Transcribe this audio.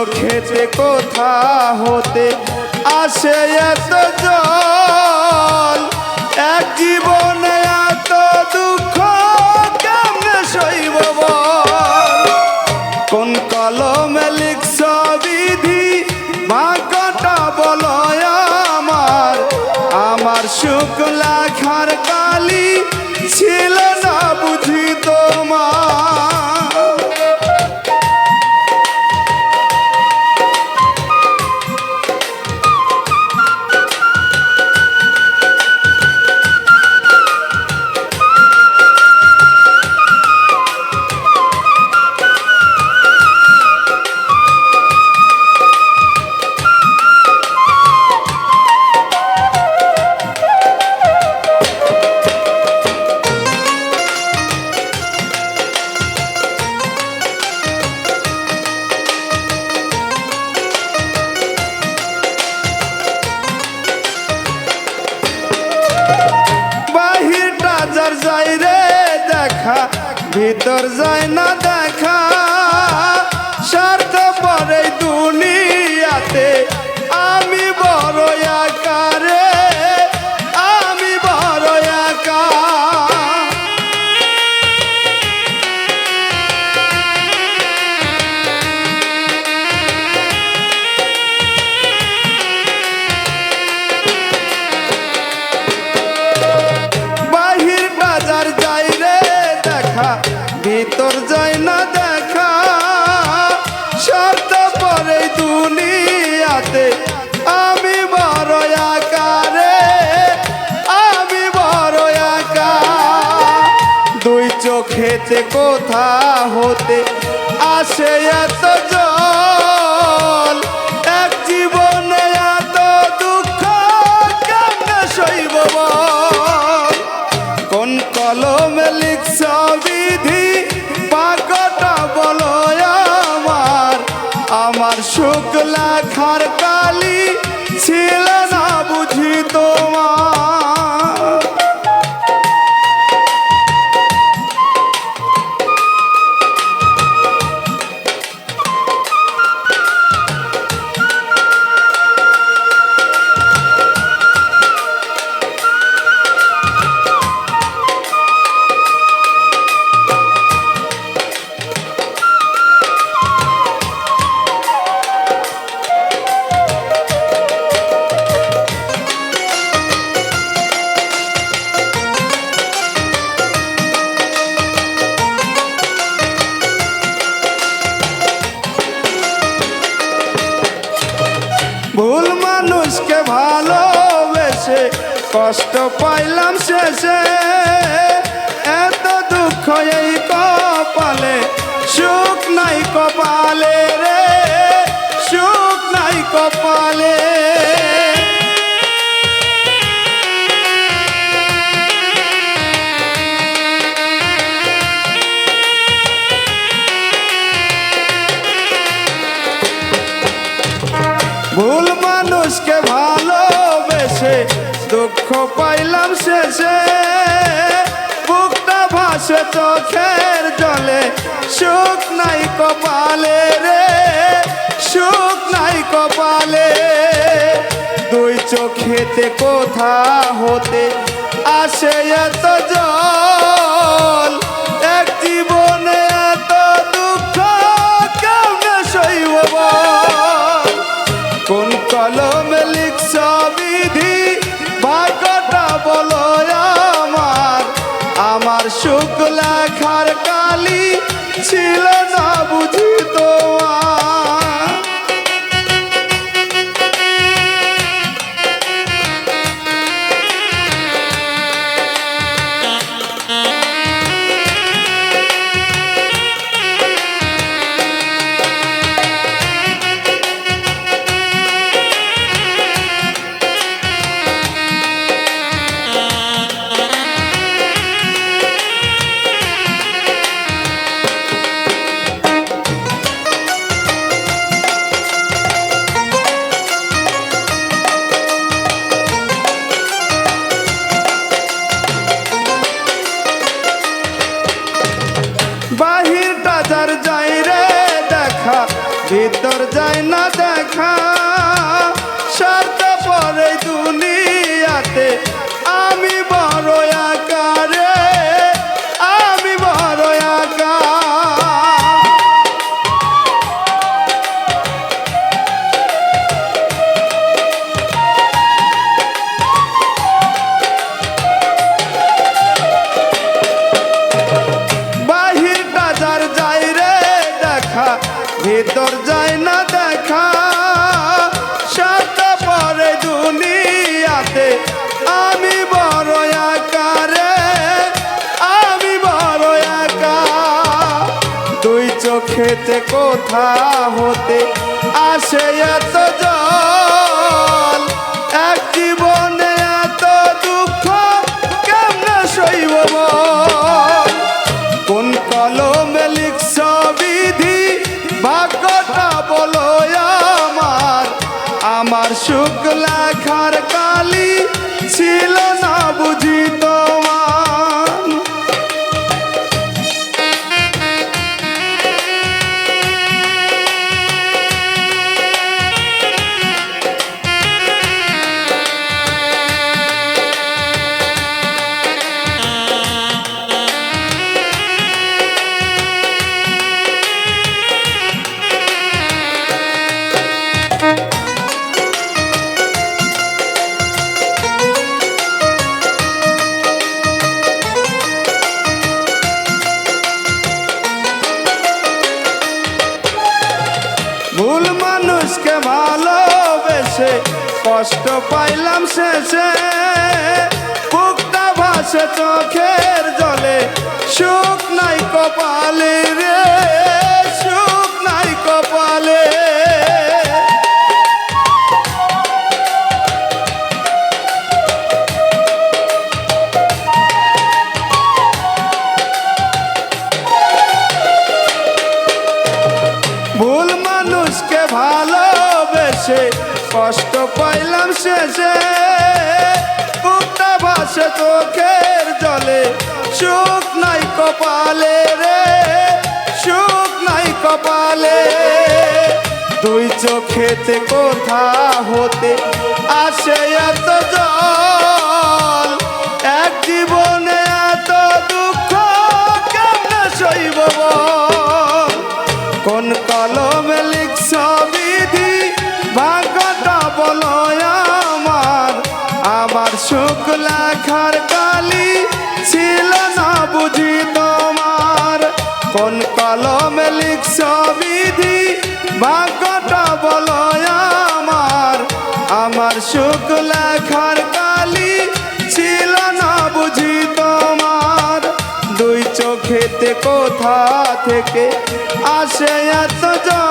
চোখেতে কোথা হতে আসে এত জল। এক জীবনে এত দুঃখ কেমনে সইব? কোন কলমে লিখছ বিধি? ভাগ্যটা বলো আমার। আমার সুখ কালি ছিল না বুঝি তোমার। ভিতর যায় না দেখা। চোখেতে কোথা হতে আসে এত জল, এক জীবনে এত দুঃখ, কেমনে সইব? কোন কলমে লিখছ বিধি, পাকটা বলো আমার আমার সুখ লেখার ভুল মানুষকে ভালোবেসে কষ্ট পাইলাম শেষে। এত দুঃখ এই কপালে, সুখ নাই কপালে রে, সুখ নাই কপালে। দুঃখ পাইলাম শেষে। বুকটা ভাসে চোখের জলে। সুখ নাই কপালে রে, সুখ নাই কপালে। দুই চোখেতে কোথা হতে আসে এত জল। যাই রে দেখা ভিতর যাই না দেখা। চোখেতে কোথা হতে আসে এত জল ভালোবেসে কষ্ট পাইলাম শেষে। বুকটা ভাসে চোখের জলে। সুখ নাই কপালে রে, সুখ নাই কপালে। দুই চোখেতে কোথা হতে আসে এত জল? এক জীবনে এত দুঃখ, কেমনে সইব? কোন কলমে লিখছ বিধি? ভাগ্যটা বলো আমার। আমার সুখ লেখার কালি ছিল না বুঝি তোমার। কোন কলমে লিখছ বিধি? ভাগ্যটা বলো আমার। আমার সুখ লেখার কালি ছিল না বুঝি তোমার। দুই চোখেতে কোথা থেকে আসে এত জল